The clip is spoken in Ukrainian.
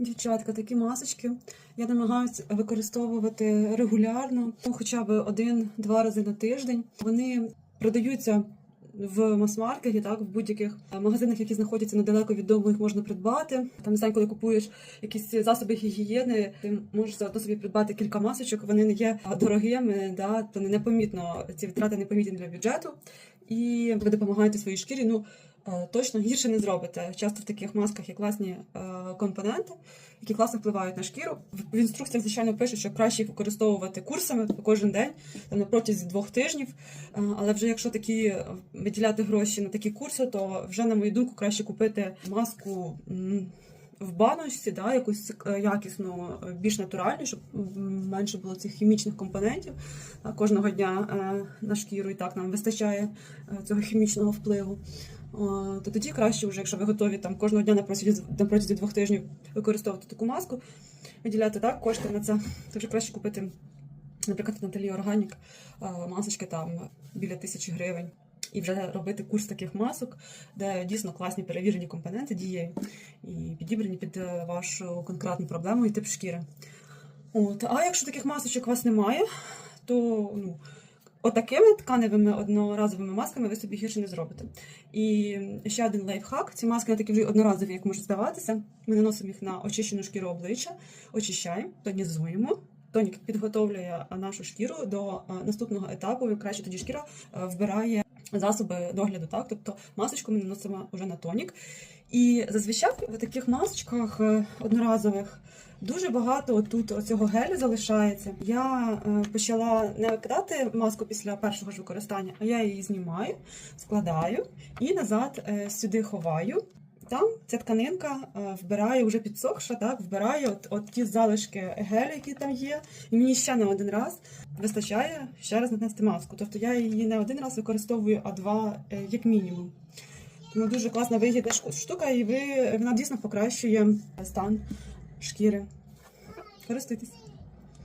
Дівчатка, такі масочки я намагаюся використовувати регулярно, ну, хоча б один-два рази на тиждень. Вони продаються в мас-маркеті, так в будь-яких магазинах, які знаходяться недалеко від дому, їх можна придбати. Там знаю, коли купуєш якісь засоби гігієни, ти можеш заодно собі придбати кілька масочок. Вони не є дорогими, да то непомітно ці витрати непомітні для бюджету, і ви допомагаєте своїй шкірі. Ну е, точно гірше не зробите. Часто в таких масках є класні е, компоненти, які класно впливають на шкіру. В інструкціях, звичайно, пишуть, що краще використовувати курсами кожен день, на протязі двох тижнів. Е, Але вже якщо такі виділяти гроші на такі курси, то вже на мою думку краще купити маску. В баночці, да, якусь е, якісну, е, більш натуральну, щоб менше було цих хімічних компонентів. Кожного дня е, на шкіру і так нам вистачає цього хімічного впливу. То тоді краще, вже, якщо ви готові там кожного дня на протязі, на двох тижнів використовувати таку маску, виділяти так кошти на це, то вже краще купити, наприклад, Наталі Органік масочки там біля тисячі гривень. І вже робити курс таких масок, де дійсно класні перевірені компоненти дієві і підібрані під е, вашу конкретну проблему і тип шкіри. От. А якщо таких масочок у вас немає, то ну, отакими тканевими одноразовими масками ви собі гірше не зробите. І ще один лайфхак: ці маски не такі вже одноразові, як можуть здаватися. Ми наносимо їх на очищену шкіру обличчя, очищаємо, тонізуємо. Тонік підготовлює нашу шкіру до е, наступного етапу, краще тоді шкіра е, вбирає засоби догляду. Так? Тобто масочку ми наносимо вже на тонік. І зазвичай в таких масочках е, одноразових дуже багато тут оцього гелю залишається. Я е, почала не викидати маску після першого ж використання, а я її знімаю, складаю і назад е, сюди ховаю. Там ця тканинка е, вбирає вже підсохша, так вбирає от, от ті залишки гелю, які там є. І мені ще на один раз вистачає ще раз нанести маску. Тобто я її не один раз використовую, а два е, як мінімум. Тому дуже класна вигідна штука, і ви, вона дійсно покращує стан шкіри. Користуйтесь.